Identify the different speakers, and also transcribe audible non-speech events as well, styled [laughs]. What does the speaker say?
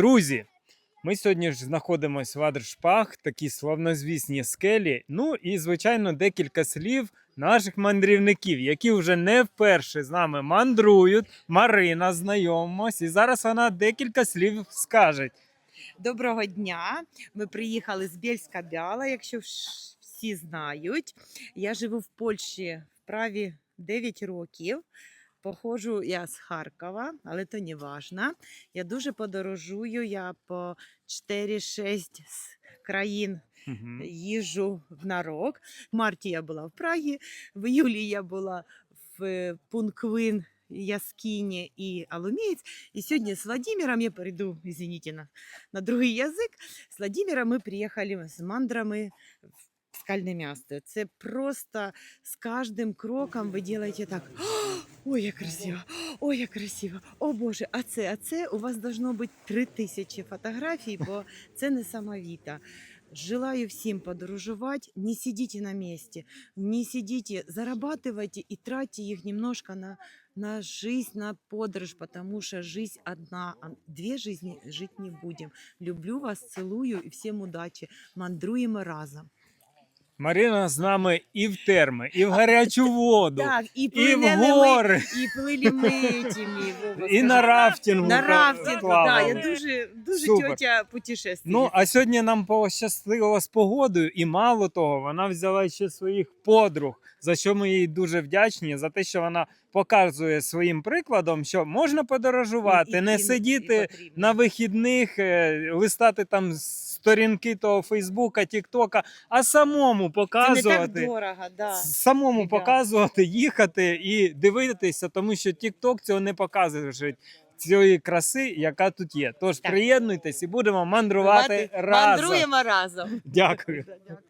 Speaker 1: Друзі, ми сьогодні ж знаходимося в Адршпах, такі славнозвісні скелі. Ну і, звичайно, декілька слів наших мандрівників, які вже не вперше з нами мандрують. Марина, знайомимось, і зараз вона декілька слів скаже.
Speaker 2: Доброго дня. Ми приїхали з Бєльська Бяла, якщо всі знають. Я живу в Польщі в праві 9 років. Походжу я з Харкова, але то не важно. Я дуже подорожую. Я по 4-6 країн їжджу в нарок. В марті я була в Прагі, в июлі я була в е, Пунквин, Яскіні і Алумієць. І сьогодні з Владимиром я перейду, извините, на, на другий язик. З Владимиром ми приїхали з мандрами в скальне місто. Це просто з кожним кроком ви робите так. Ой, як красиво! Ой, як красиво! О Боже, а це, а це у вас должно бути три тисячі фотографій, бо це не самовіта. Желаю всем подорожевать, не сидите на месте, не сидите, зарабатывайте и тратьте их немножко на, на жизнь, на подорож, потому что жизнь одна, а две жизни жить не будем. Люблю вас, целую и всем удачи. Мандруємо разом.
Speaker 1: Марина з нами і в терми, і в гарячу воду,
Speaker 2: Так, і
Speaker 1: і в
Speaker 2: плили ми,
Speaker 1: гори,
Speaker 2: і плили ми Вова,
Speaker 1: і на
Speaker 2: скажи.
Speaker 1: рафтингу.
Speaker 2: на рафтингу, да,
Speaker 1: плавали.
Speaker 2: я дуже, дуже
Speaker 1: Супер.
Speaker 2: тетя путешественница.
Speaker 1: Ну, а сьогодні нам пощастило з погодою, і мало того, вона взяла ще своїх подруг, за що ми їй дуже вдячні, за те, що вона показує своїм прикладом, що можна подорожувати,
Speaker 2: І-
Speaker 1: не
Speaker 2: і- і
Speaker 1: сидіти
Speaker 2: потрібно.
Speaker 1: на вихідних, е, листати там сторінки того Фейсбука, Тіктока, а самому
Speaker 2: Це не так дорого, да.
Speaker 1: Самому
Speaker 2: Ребят.
Speaker 1: показувати, їхати і дивитися, тому що Тікток цього не показує цієї краси, яка тут є. Тож
Speaker 2: Так.
Speaker 1: приєднуйтесь і будемо мандрувати
Speaker 2: Давайте
Speaker 1: разом.
Speaker 2: Мандруємо разом. Дякую. [laughs]